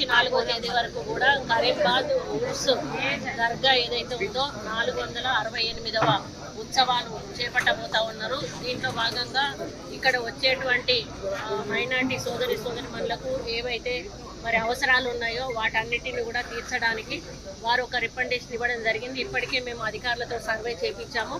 నుంచి నాలుగో తేదీ వరకు కూడా కరీంబాద్ ఉర్స్ దర్గా ఏదైతే ఉందో నాలుగు వందల అరవై ఎనిమిదవ ఉత్సవాలు చేపట్టబోతా ఉన్నారు. దీంట్లో భాగంగా ఇక్కడ వచ్చేటువంటి మైనార్టీ సోదరి సోదరి మనులకు ఏవైతే మరి అవసరాలు ఉన్నాయో వాటన్నిటిని కూడా తీర్చడానికి వారు ఒక రికమెండేషన్ ఇవ్వడం జరిగింది. ఇప్పటికే మేము అధికారులతో సర్వే చేపించాము.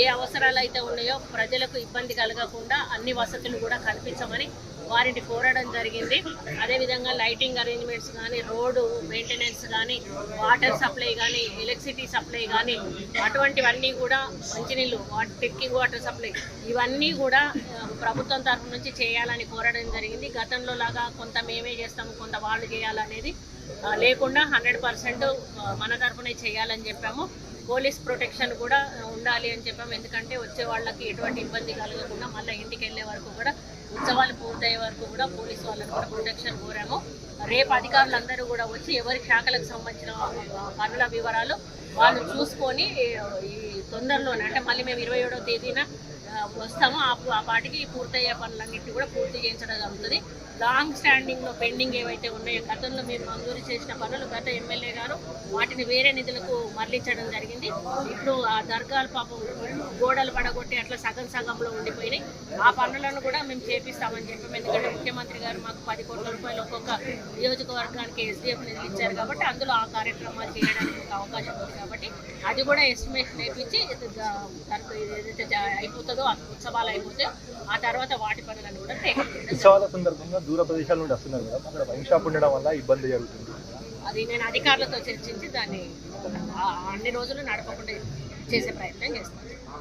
ఏ అవసరాలు అయితే ఉన్నాయో ప్రజలకు ఇబ్బంది కలగకుండా అన్ని వసతులు కూడా కల్పించమని వారిని కోరడం జరిగింది. అదేవిధంగా లైటింగ్ అరేంజ్మెంట్స్ కానీ రోడ్డు మెయింటెనెన్స్ కానీ వాటర్ సప్లై కానీ ఎలక్ట్రిసిటీ సప్లై కానీ అటువంటివన్నీ కూడా మంచినీళ్ళు వాటర్ డ్రింకింగ్ వాటర్ సప్లై ఇవన్నీ కూడా ప్రభుత్వం తరఫు నుంచి చేయాలని కోరడం జరిగింది. గతంలో లాగా కొంత మేమే చేస్తాము కొంత వాళ్ళు చేయాలనేది లేకుండా హండ్రెడ్ పర్సెంట్ మన తరఫునే చేయాలని చెప్పాము. పోలీస్ ప్రొటెక్షన్ కూడా ఉండాలి అని చెప్పాము. ఎందుకంటే వచ్చే వాళ్ళకి ఎటువంటి ఇబ్బంది కలగకుండా మళ్ళీ ఇంటికి వెళ్ళే వరకు కూడా ఉత్సవాలు వరకు కూడా పోలీస్ వాళ్ళని కూడా ప్రొటెక్షన్ కోరాము. రేపు అధికారులందరూ కూడా వచ్చి ఎవరి శాఖలకు సంబంధించిన పనుల వివరాలు వాళ్ళు చూసుకొని ఈ తొందరలోనే అంటే మళ్ళీ మేము ఇరవై ఏడవ తేదీన వస్తాము. ఆ ఆ పాటికి పూర్తయ్యే పనులన్నింటినీ కూడా పూర్తి చేయించడం జరుగుతుంది. లాంగ్ స్టాండింగ్లో పెండింగ్ ఏవైతే ఉన్నాయో గతంలో మీరు మంజూరు చేసిన పనులు గత ఎమ్మెల్యే గారు వాటిని వేరే నిధులకు మరలించడం జరిగింది. ఇప్పుడు ఆ దర్గాలు పాపం గోడలు పడగొట్టి అట్లా సగం సగంలో ఉండిపోయినాయి. ఆ పనులను కూడా మేము చేపిస్తామని చెప్పాము. ఎందుకంటే ముఖ్యమంత్రి గారు మాకు పది కోట్ల రూపాయలు ఒక్కొక్క నియోజకవర్గానికి ఎస్డిఎఫ్ నిధులు ఇచ్చారు కాబట్టి అందులో ఆ కార్యక్రమాలు చేయడానికి ఒక అవకాశం ఉంది కాబట్టి అది కూడా ఎస్టిమేషన్ వేయించి ఏదైతే అయిపోతుందో ఉత్సవాలు అయిపోతే ఆ తర్వాత వాటి పనులను కూడా ఉత్సవాల సందర్భంగా దూర ప్రదేశాల నుండి వస్తున్నారు మేడం అక్కడ వైన్ షాప్ ఉండడం వల్ల ఇబ్బంది జరుగుతుంది. అది నేను అధికారులతో చర్చించి దాన్ని ఆ అన్ని రోజులు నడపకుండా చేసే ప్రయత్నం చేస్తాను.